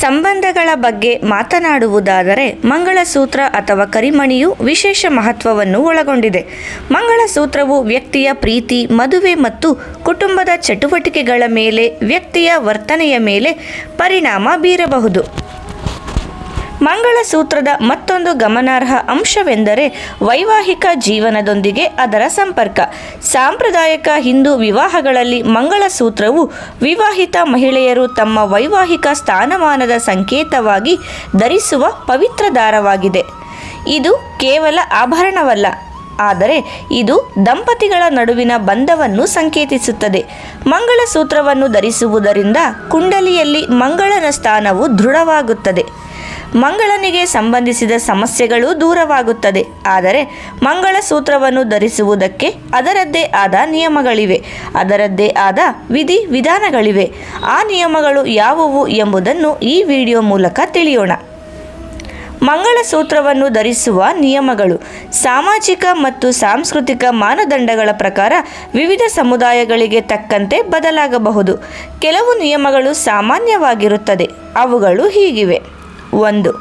ಸಂಬಂಧಗಳ ಬಗ್ಗೆ ಮಾತನಾಡುವುದಾದರೆ ಮಂಗಳಸೂತ್ರ ಅಥವಾ ಕರಿಮಣಿಯು ವಿಶೇಷ ಮಹತ್ವವನ್ನು ಒಳಗೊಂಡಿದೆ. ಮಂಗಳಸೂತ್ರವು ವ್ಯಕ್ತಿಯ ಪ್ರೀತಿ, ಮದುವೆ ಮತ್ತು ಕುಟುಂಬದ ಚಟುವಟಿಕೆಗಳ ಮೇಲೆ ವ್ಯಕ್ತಿಯ ವರ್ತನೆಯ ಮೇಲೆ ಪರಿಣಾಮ ಬೀರಬಹುದು. ಮಂಗಳಸೂತ್ರದ ಮತ್ತೊಂದು ಗಮನಾರ್ಹ ಅಂಶವೆಂದರೆ ವೈವಾಹಿಕ ಜೀವನದೊಂದಿಗೆ ಅದರ ಸಂಪರ್ಕ. ಸಾಂಪ್ರದಾಯಿಕ ಹಿಂದೂ ವಿವಾಹಗಳಲ್ಲಿ ಮಂಗಳಸೂತ್ರವು ವಿವಾಹಿತ ಮಹಿಳೆಯರು ತಮ್ಮ ವೈವಾಹಿಕ ಸ್ಥಾನಮಾನದ ಸಂಕೇತವಾಗಿ ಧರಿಸುವ ಪವಿತ್ರ ದಾರವಾಗಿದೆ. ಇದು ಕೇವಲ ಆಭರಣವಲ್ಲ, ಆದರೆ ಇದು ದಂಪತಿಗಳ ನಡುವಿನ ಬಂಧವನ್ನು ಸಂಕೇತಿಸುತ್ತದೆ. ಮಂಗಳಸೂತ್ರವನ್ನು ಧರಿಸುವುದರಿಂದ ಕುಂಡಲಿಯಲ್ಲಿ ಮಂಗಳನ ಸ್ಥಾನವು ದೃಢವಾಗುತ್ತದೆ. ಮಂಗಳನಿಗೆ ಸಂಬಂಧಿಸಿದ ಸಮಸ್ಯೆಗಳು ದೂರವಾಗುತ್ತದೆ. ಆದರೆ ಮಂಗಳ ಸೂತ್ರವನ್ನು ಧರಿಸುವುದಕ್ಕೆ ಅದರದ್ದೇ ಆದ ನಿಯಮಗಳಿವೆ. ಅದರದ್ದೇ ಆದ ವಿಧಿ ವಿಧಾನಗಳಿವೆ. ಆ ನಿಯಮಗಳು ಯಾವುವು ಎಂಬುದನ್ನು ಈ ವಿಡಿಯೋ ಮೂಲಕ ತಿಳಿಯೋಣ. ಮಂಗಳಸೂತ್ರವನ್ನು ಧರಿಸುವ ನಿಯಮಗಳು ಸಾಮಾಜಿಕ ಮತ್ತು ಸಾಂಸ್ಕೃತಿಕ ಮಾನದಂಡಗಳ ಪ್ರಕಾರ ವಿವಿಧ ಸಮುದಾಯಗಳಿಗೆ ತಕ್ಕಂತೆ ಬದಲಾಗಬಹುದು. ಕೆಲವು ನಿಯಮಗಳು ಸಾಮಾನ್ಯವಾಗಿರುತ್ತದೆ. ಅವುಗಳು ಹೀಗಿವೆ. ಒಂದು.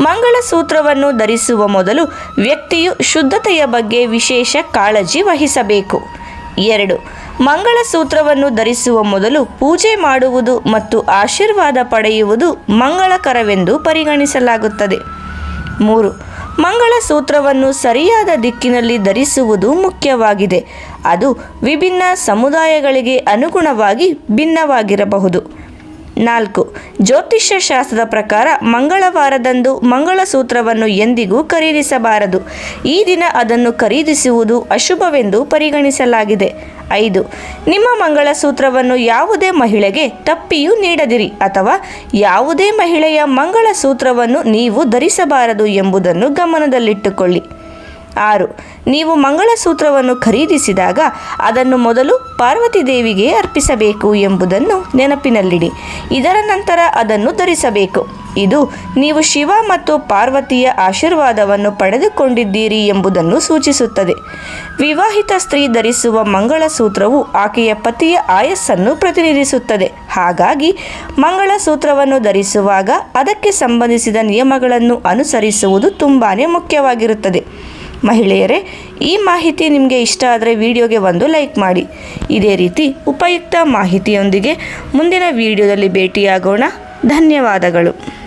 ಮಂಗಳಸೂತ್ರವನ್ನು ಧರಿಸುವ ಮೊದಲು ವ್ಯಕ್ತಿಯು ಶುದ್ಧತೆಯ ಬಗ್ಗೆ ವಿಶೇಷ ಕಾಳಜಿ ವಹಿಸಬೇಕು. ಎರಡು. ಮಂಗಳಸೂತ್ರವನ್ನು ಧರಿಸುವ ಮೊದಲು ಪೂಜೆ ಮಾಡುವುದು ಮತ್ತು ಆಶೀರ್ವಾದ ಪಡೆಯುವುದು ಮಂಗಳಕರವೆಂದು ಪರಿಗಣಿಸಲಾಗುತ್ತದೆ. ಮೂರು. ಮಂಗಳಸೂತ್ರವನ್ನು ಸರಿಯಾದ ದಿಕ್ಕಿನಲ್ಲಿ ಧರಿಸುವುದು ಮುಖ್ಯವಾಗಿದೆ. ಅದು ವಿಭಿನ್ನ ಸಮುದಾಯಗಳಿಗೆ ಅನುಗುಣವಾಗಿ ಭಿನ್ನವಾಗಿರಬಹುದು. ನಾಲ್ಕು. ಜ್ಯೋತಿಷ್ಯ ಶಾಸ್ತ್ರದ ಪ್ರಕಾರ ಮಂಗಳವಾರದಂದು ಮಂಗಳಸೂತ್ರವನ್ನು ಎಂದಿಗೂ ಖರೀದಿಸಬಾರದು. ಈ ದಿನ ಅದನ್ನು ಖರೀದಿಸುವುದು ಅಶುಭವೆಂದು ಪರಿಗಣಿಸಲಾಗಿದೆ. ಐದು. ನಿಮ್ಮ ಮಂಗಳಸೂತ್ರವನ್ನು ಯಾವುದೇ ಮಹಿಳೆಗೆ ತಪ್ಪಿಯೂ ನೀಡದಿರಿ ಅಥವಾ ಯಾವುದೇ ಮಹಿಳೆಯ ಮಂಗಳಸೂತ್ರವನ್ನು ನೀವು ಧರಿಸಬಾರದು ಎಂಬುದನ್ನು ಗಮನದಲ್ಲಿಟ್ಟುಕೊಳ್ಳಿ. ಆರು. ನೀವು ಮಂಗಳಸೂತ್ರವನ್ನು ಖರೀದಿಸಿದಾಗ ಅದನ್ನು ಮೊದಲು ಪಾರ್ವತಿ ದೇವಿಗೆ ಅರ್ಪಿಸಬೇಕು ಎಂಬುದನ್ನು ನೆನಪಿನಲ್ಲಿಡಿ. ಇದರ ನಂತರ ಅದನ್ನು ಧರಿಸಬೇಕು. ಇದು ನೀವು ಶಿವ ಮತ್ತು ಪಾರ್ವತಿಯ ಆಶೀರ್ವಾದವನ್ನು ಪಡೆದುಕೊಂಡಿದ್ದೀರಿ ಎಂಬುದನ್ನು ಸೂಚಿಸುತ್ತದೆ. ವಿವಾಹಿತ ಸ್ತ್ರೀ ಧರಿಸುವ ಮಂಗಳಸೂತ್ರವು ಆಕೆಯ ಪತಿಯ ಆಯಸ್ಸನ್ನು ಪ್ರತಿನಿಧಿಸುತ್ತದೆ. ಹಾಗಾಗಿ ಮಂಗಳಸೂತ್ರವನ್ನು ಧರಿಸುವಾಗ ಅದಕ್ಕೆ ಸಂಬಂಧಿಸಿದ ನಿಯಮಗಳನ್ನು ಅನುಸರಿಸುವುದು ತುಂಬಾ ಮುಖ್ಯವಾಗಿರುತ್ತದೆ. ಮಹಿಳೆಯರೇ, ಈ ಮಾಹಿತಿ ನಿಮಗೆ ಇಷ್ಟ ಆದರೆ ವಿಡಿಯೋಗೆ ಒಂದು ಲೈಕ್ ಮಾಡಿ. ಇದೇ ರೀತಿ ಉಪಯುಕ್ತ ಮಾಹಿತಿಯೊಂದಿಗೆ ಮುಂದಿನ ವಿಡಿಯೋದಲ್ಲಿ ಭೇಟಿಯಾಗೋಣ. ಧನ್ಯವಾದಗಳು.